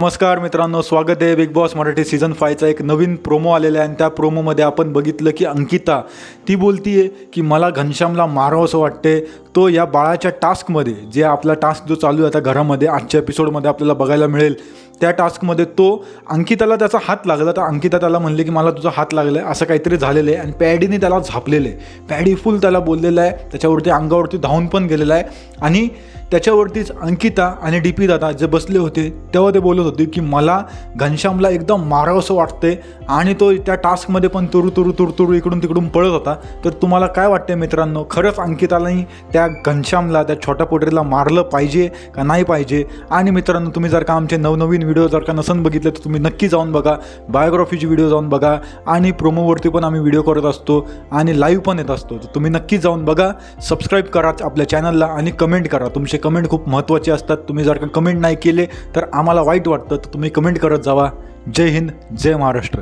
नमस्कार मित्रांनो स्वागत आहे बिग बॉस मराठी सीझन फायचा एक नवीन प्रोमो आलेला आहे. आणि त्या प्रोमोमध्ये आपण बघितलं की अंकिता ती बोलतीये की मला घनश्यामला मारावं असं वाटते तो या बाळाच्या टास्कमध्ये जे आपला टास्क जो चालू आहे आता घरामध्ये आजच्या एपिसोडमध्ये आपल्याला बघायला मिळेल त्या टास्कमध्ये तो अंकिताला त्याचा हात लागला. तर अंकिता त्याला म्हणले की मला तुझा हात लागला आहे असं काहीतरी झालेलं आहे. आणि पॅडीने त्याला झापलेलं आहे. पॅडी फुल त्याला बोललेलं आहे. त्याच्यावरती अंगावरती धावून पण गेलेला आहे. आणि त्याच्यावरतीच अंकिता आणि डी पी दादा जे बसले होते तेव्हा ते बोलत होते की मला घनश्यामला एकदम मारावंसं वाटते आणि तो त्या टास्कमध्ये पण तुरु तुरु तुरु तुरु इकडून तिकडून पळत होता. तर तुम्हाला काय वाटते मित्रांनो? खरंच अंकितालाही त्या घनश्यामला त्या छोट्या पोटरीला मारलं पाहिजे का नाही पाहिजे? आणि मित्रांनो तुम्ही जर का आमचे नवनवीन व्हिडिओ जर का नसन बघितले तर तुम्ही नक्की जाऊन बघा. बायोग्राफीचे व्हिडिओ जाऊन बघा. आणि प्रोमोवरती पण आम्ही व्हिडिओ करत असतो आणि लाईव्ह पण येत असतो. तर तुम्ही नक्की जाऊन बघा. सबस्क्राईब करा आपल्या चॅनलला आणि कमेंट करा. तुमचे कमेंट खूप महत्त्वाचे असतात. तुम्ही जर का कमेंट नाही केले तर आम्हाला वाईट वाटतं. तर तुम्ही कमेंट करत जावा. जय हिंद जय महाराष्ट्र.